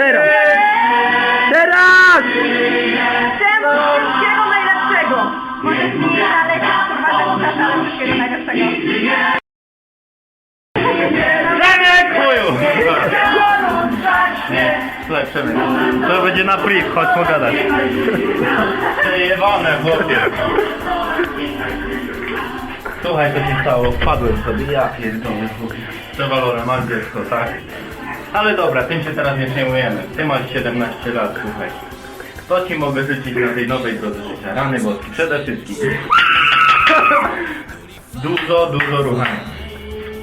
Teraz! Teraz! Chcę wszystkiego najlepszego! Możesz mi nie naleć, kurwa, tego tata, ale wszystkiego najlepszego. Lepszymy. To będzie na priv, chodź pogadać. Przejebane, chłopie. Słuchaj, co się stało, wpadłem sobie, ja pierdolę, chłopie. To Valora, masz dziecko, tak? Ale dobra, tym się teraz nie przejmujemy. Ty masz 17 lat, słuchaj. To ci mogę życzyć na tej nowej drodze życia. Rany boskie, przede wszystkim. Dużo, dużo ruchania.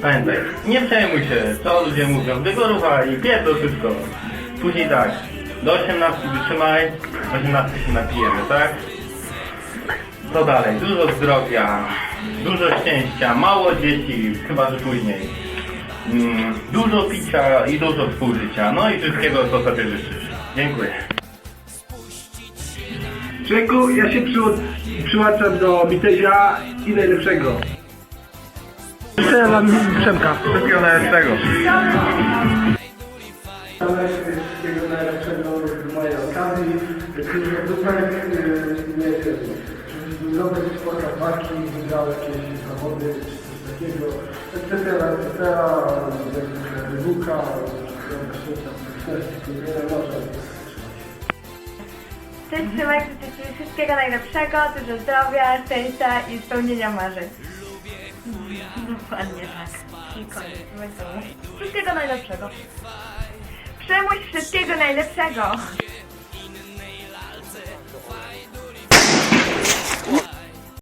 Pamiętaj, nie przejmuj się, co ludzie mówią, ruchaj i pierdol wszystko. Później tak, do 18 wytrzymaj, 18 się napijemy, tak? Co dalej? Dużo zdrowia, dużo szczęścia, mało dzieci, chyba że później. Mm, dużo picia i dużo współżycia, no i wszystkiego, co sobie życzysz. Dziękuję. Człowieku, ja się przyło- przyłączam do Mitezia i najlepszego. Życzę wam Przemka. Wszystkiego najlepszego. Wszystkiego najlepszego w mojej okazji. Dupek, nie wiem, nowe sportach walki, wygrał jakieś zawody takiego, etc., etc., Cześć Szymek, życzę Ci wszystkiego najlepszego, dużo zdrowia, szczęścia i spełnienia marzeń. Dokładnie tak. Wszystkiego najlepszego. Przemuś wszystkiego najlepszego.